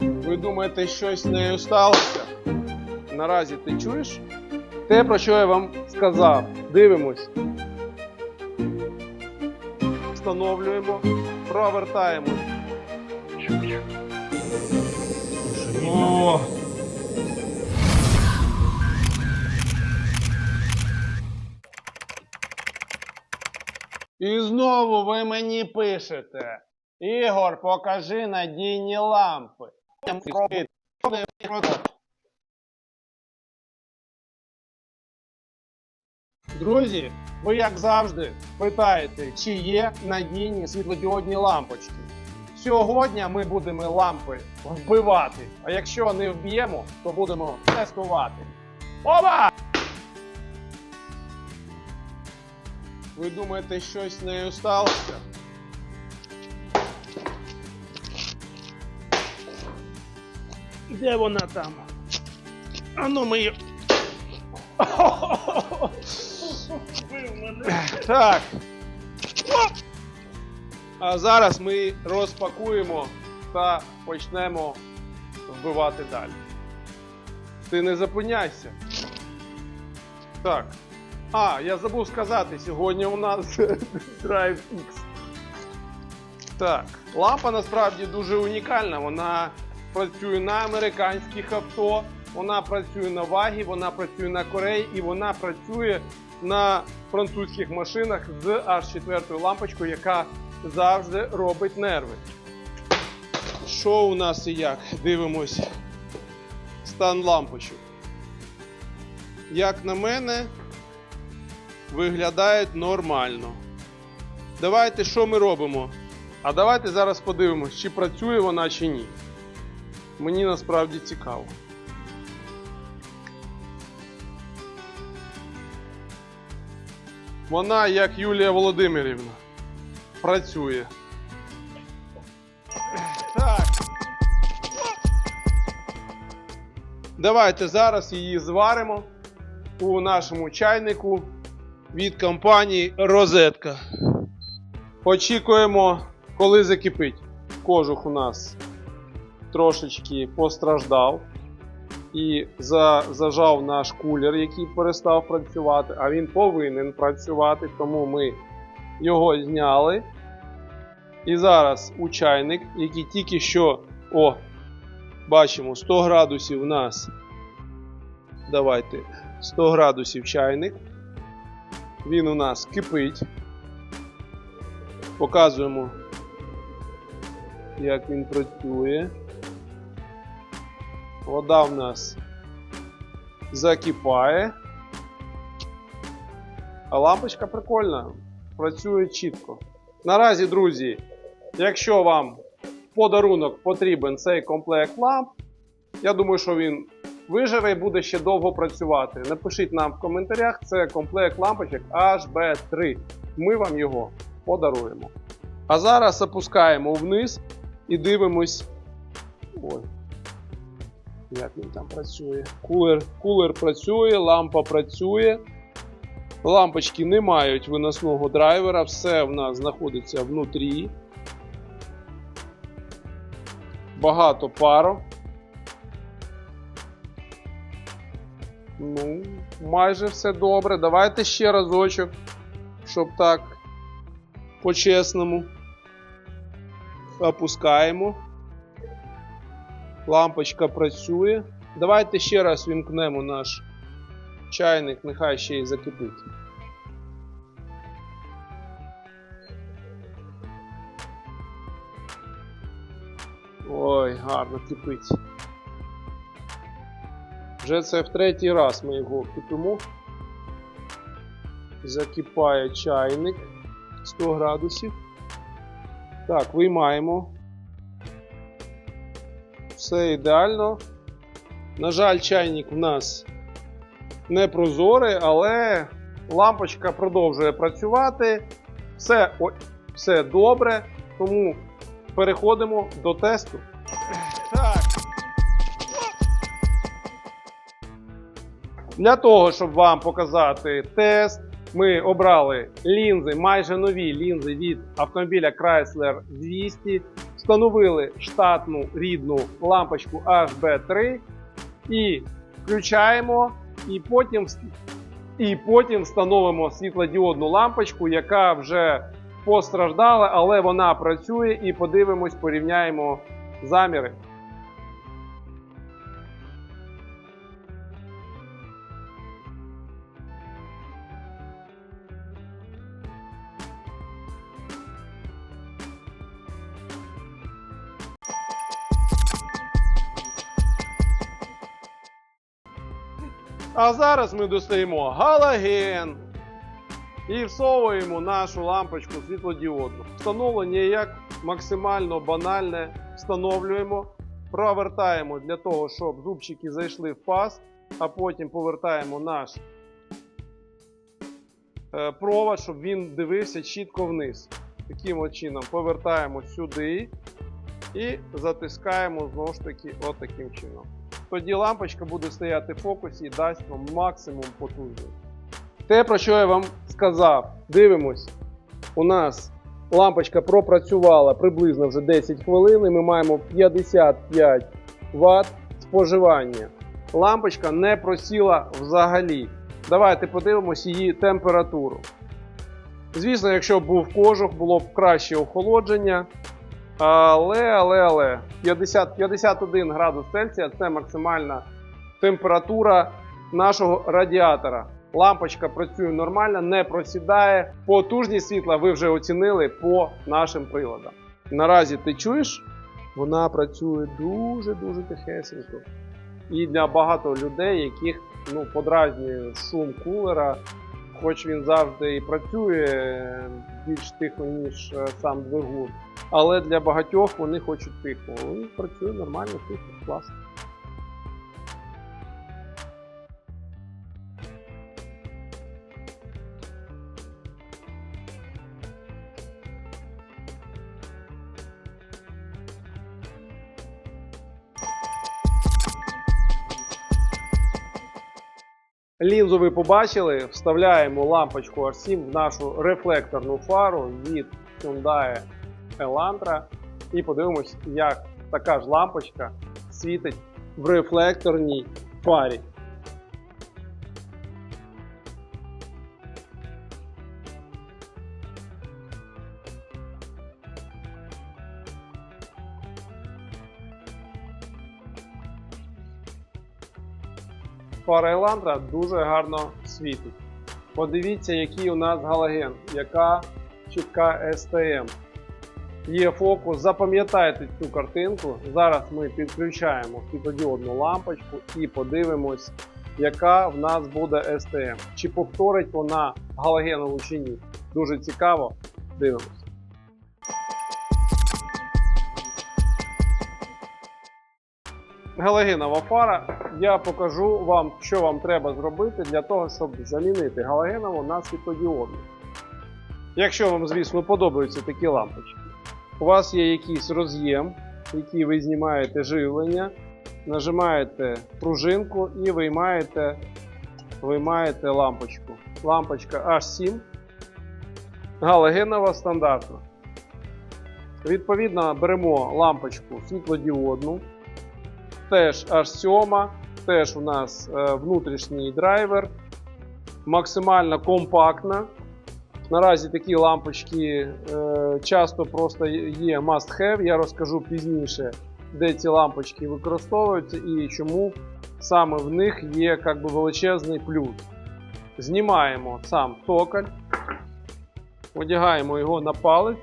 Ви думаєте, щось нею сталося? Наразі ти чуєш? Те, про що я вам сказав. Дивимось. Встановлюємо, провертаємо. О, І знову ви мені пишете. Ігор, покажи надійні лампи. Друзі, ви як завжди питаєте, чи є надійні світлодіодні лампочки. Сьогодні ми будемо лампи вбивати, а якщо не вб'ємо, то будемо тестувати. Оба! Ви думаєте, щось з нею сталося? Де вона там? Ану ми її. Так. А зараз ми розпакуємо та почнемо вбивати далі. Ти не зупиняйся. Так. А, я забув сказати, сьогодні у нас Drive X. Так, лампа насправді дуже унікальна. Вона працює на американських авто, вона працює на вагі, вона працює на Кореї і вона працює на французьких машинах з аж четвертою лампочкою, яка завжди робить нерви. Що у нас і як? Дивимось стан лампочок. Як на мене, виглядають нормально. Давайте що ми робимо? А давайте зараз подивимось, чи працює вона чи ні. Мені насправді цікаво. Вона, як Юлія Володимирівна, працює. Так. Давайте зараз її зваримо у нашому чайнику від компанії Розетка. Очікуємо, коли закипить. Кожух у нас трошечки постраждав і за, зажав наш кулер, який перестав працювати, а він повинен працювати, тому ми його зняли. І зараз у чайник, який тільки що, о, бачимо, 100 градусів у нас. Давайте 100 градусів чайник. Він у нас кипить. Показуємо, як він працює. Вода в нас закипає. А лампочка прикольна, працює чітко. Наразі, друзі, якщо вам подарунок потрібен цей комплект ламп, я думаю, що він виживе і буде ще довго працювати. Напишіть нам в коментарях, це комплект лампочок HB3. Ми вам його подаруємо. А зараз опускаємо вниз і дивимось. Ой. Як він там працює? Кулер, кулер працює, лампа працює. Лампочки не мають виносного драйвера, все в нас знаходиться внутрі. Багато пару. Ну, майже все добре. Давайте ще разочок, щоб так по-чесному. Опускаємо. Лампочка працює. Давайте ще раз вімкнемо наш чайник, нехай ще й закипить. Ой, гарно кипить. Вже це в третій раз ми його кипимо. Закипає чайник 100 градусів. Так, виймаємо. Все ідеально. На жаль, чайник у нас не прозорий, але лампочка продовжує працювати. Все, ой, все добре. Тому переходимо до тесту. Так. Для того, щоб вам показати тест, ми обрали лінзи, майже нові лінзи від автомобіля Chrysler 200, встановили штатну рідну лампочку HB3 і включаємо, і потім, і потім встановимо світлодіодну лампочку, яка вже постраждала, але вона працює, і подивимось, порівняємо заміри. А зараз ми достаємо галоген і всовуємо нашу лампочку світлодіодну. Встановлення як максимально банальне встановлюємо, провертаємо для того, щоб зубчики зайшли в паз, а потім повертаємо наш е, провод, щоб він дивився чітко вниз. Таким от чином повертаємо сюди і затискаємо знову ж таки от чином. Тоді лампочка буде стояти в фокусі і дасть вам максимум потужності. Те, про що я вам сказав, дивимось. У нас лампочка пропрацювала приблизно вже 10 хвилин, і ми маємо 55 Вт споживання. Лампочка не просіла взагалі. Давайте подивимось її температуру. Звісно, якщо був кожух, було б краще охолодження. Але, але, але 50, 51 градус Цельсія це максимальна температура нашого радіатора. Лампочка працює нормально, не просідає. Потужність світла ви вже оцінили по нашим приладам. Наразі ти чуєш, вона працює дуже-дуже тихесенько. І для багато людей, яких ну, подразнює шум кулера, хоч він завжди і працює більш тихо, ніж е, сам двигун. Але для багатьох вони хочуть тихо. Він працює нормально, тихо, класно. Лінзу ви побачили, вставляємо лампочку R7 в нашу рефлекторну фару від Hyundai Elantra і подивимось, як така ж лампочка світить в рефлекторній фарі. Фара Еландра дуже гарно світить. Подивіться, який у нас галоген, яка чітка STM. Є фокус, запам'ятайте цю картинку. Зараз ми підключаємо світлодіодну лампочку і подивимось, яка в нас буде STM. Чи повторить вона галогенову чи ні. Дуже цікаво. Дивимось. Галогенова фара. Я покажу вам, що вам треба зробити для того, щоб замінити галогенову на світлодіодну. Якщо вам, звісно, подобаються такі лампочки, у вас є якийсь роз'єм, який ви знімаєте живлення, нажимаєте пружинку і виймаєте, виймаєте лампочку. Лампочка H7, галогенова стандартна. Відповідно, беремо лампочку світлодіодну теж H7, теж у нас е, внутрішній драйвер, максимально компактна. Наразі такі лампочки е, часто просто є must have. Я розкажу пізніше, де ці лампочки використовуються і чому саме в них є как би, величезний плюс. Знімаємо сам токаль, одягаємо його на палець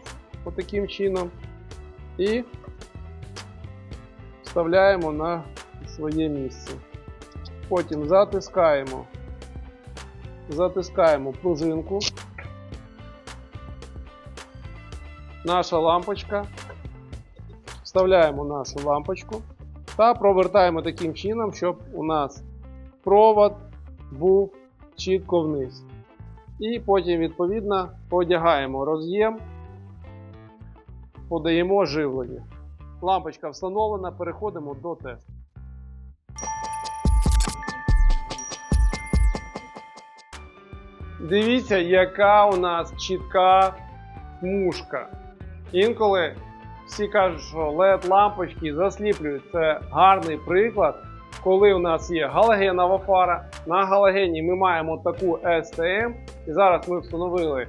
отаким чином і вставляємо на своє місце. Потім затискаємо, затискаємо пружинку. Наша лампочка. Вставляємо нашу лампочку та провертаємо таким чином, щоб у нас провод був чітко вниз. І потім, відповідно, одягаємо роз'єм, подаємо живлення. Лампочка встановлена, переходимо до тесту. Дивіться, яка у нас чітка смужка. Інколи всі кажуть, що led лампочки засліплюють. Це гарний приклад, коли у нас є галогенова фара. На галогені ми маємо таку STM, і зараз ми встановили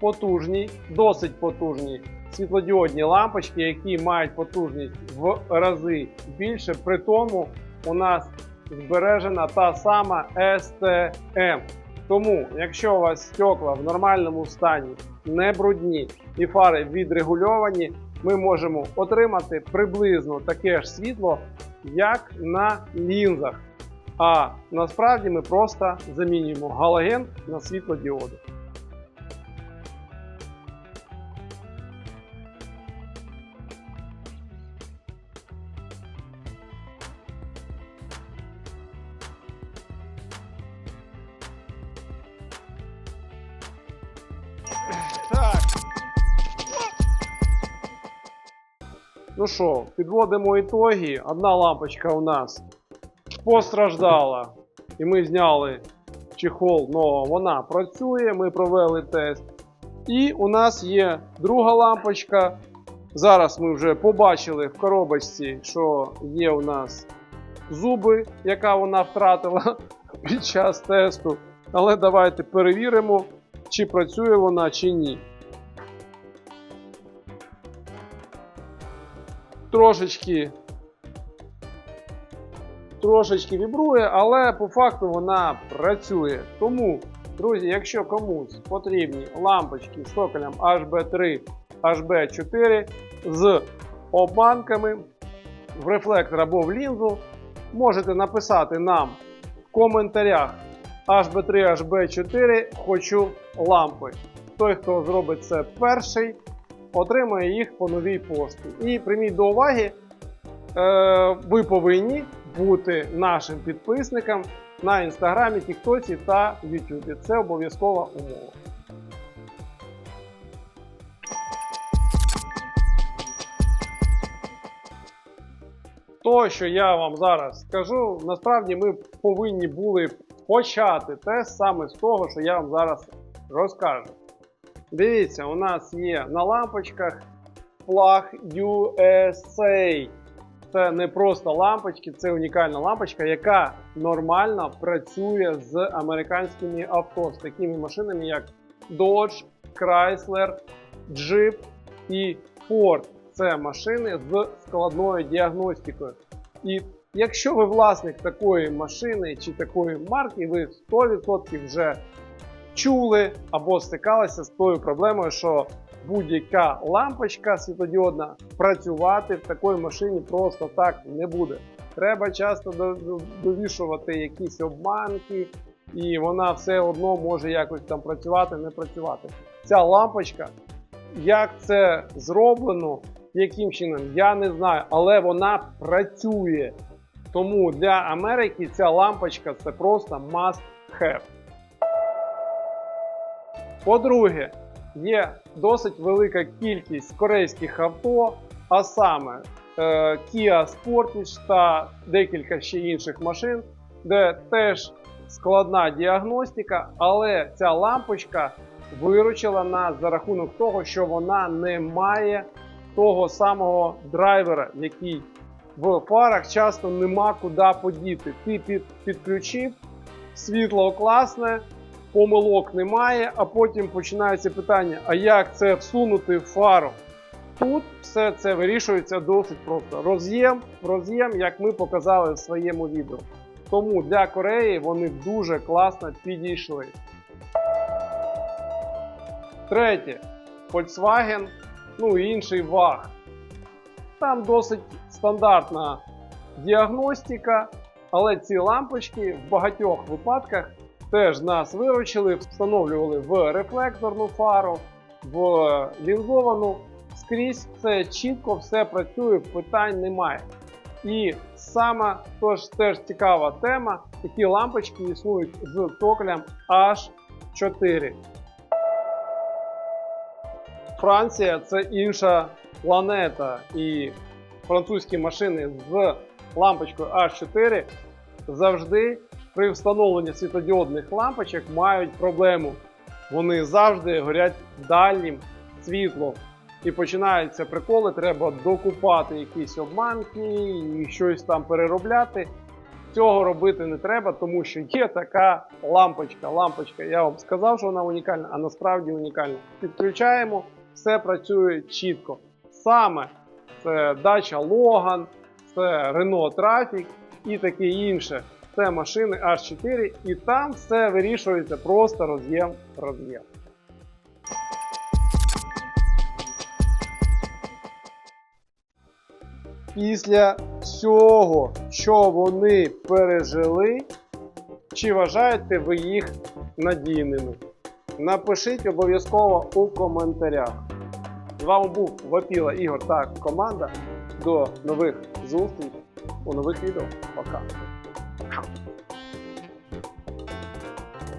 потужні, досить потужні світлодіодні лампочки, які мають потужність в рази більше. При тому у нас збережена та сама STM. Тому, якщо у вас стекла в нормальному стані, не брудні і фари відрегульовані, ми можемо отримати приблизно таке ж світло, як на лінзах. А насправді ми просто замінюємо галоген на світлодіоди. Ну що, підводимо ітоги. Одна лампочка у нас постраждала. І ми зняли чехол, але вона працює. Ми провели тест. І у нас є друга лампочка. Зараз ми вже побачили в коробочці, що є у нас зуби, яка вона втратила під час тесту. Але давайте перевіримо, чи працює вона, чи ні. Трошечки трошечки вібрує, але по факту вона працює. Тому, друзі, якщо комусь потрібні лампочки з токелем HB3, HB4 з обманками в рефлектор або в лінзу, можете написати нам в коментарях HB3, HB4 хочу лампи. Той, хто зробить це перший, отримає їх по новій пошті. І прийміть до уваги, е, ви повинні бути нашим підписником на інстаграмі, Тіктоці та Ютубі. Це обов'язкова умова. То, що я вам зараз скажу, насправді ми повинні були почати тест саме з того, що я вам зараз розкажу. Дивіться, у нас є на лампочках флаг USA. Це не просто лампочки, це унікальна лампочка, яка нормально працює з американськими авто, з такими машинами, як Dodge, Chrysler, Jeep і Ford. Це машини з складною діагностикою. І якщо ви власник такої машини чи такої марки, ви 100% вже чули або стикалися з тою проблемою, що будь-яка лампочка світлодіодна працювати в такій машині просто так не буде. Треба часто до- до- довішувати якісь обманки, і вона все одно може якось там працювати, не працювати. Ця лампочка, як це зроблено, яким чином, я не знаю, але вона працює. Тому для Америки ця лампочка це просто must have. По-друге, є досить велика кількість корейських авто, а саме е, Kia Sportage та декілька ще інших машин, де теж складна діагностика, але ця лампочка виручила нас за рахунок того, що вона не має того самого драйвера, який в фарах часто нема куди подіти. Ти під, підключив, світло класне, помилок немає, а потім починається питання: а як це всунути в фару? Тут все це вирішується досить просто. Роз'єм, роз'єм, як ми показали в своєму відео. Тому для Кореї вони дуже класно підійшли. Третє. Volkswagen, ну і інший VAG. Там досить стандартна діагностика, але ці лампочки в багатьох випадках теж нас виручили, встановлювали в рефлекторну фару, в лінзовану. Скрізь це чітко все працює, питань немає. І сама тож теж цікава тема, такі лампочки існують з токелем H4. Франція це інша планета, і французькі машини з лампочкою H4 завжди при встановленні світодіодних лампочок мають проблему. Вони завжди горять дальнім світлом. І починаються приколи, треба докупати якісь обманки і щось там переробляти. Цього робити не треба, тому що є така лампочка. Лампочка, я вам сказав, що вона унікальна, а насправді унікальна. Підключаємо, все працює чітко. Саме це дача Logan, це Renault Trafic і таке інше. Це машини H4, і там все вирішується просто роз'єм роз'єм. Після всього, що вони пережили, чи вважаєте ви їх надійними? Напишіть обов'язково у коментарях. З вами був Вапіла Ігор та команда. До нових зустрічей у нових відео. Пока.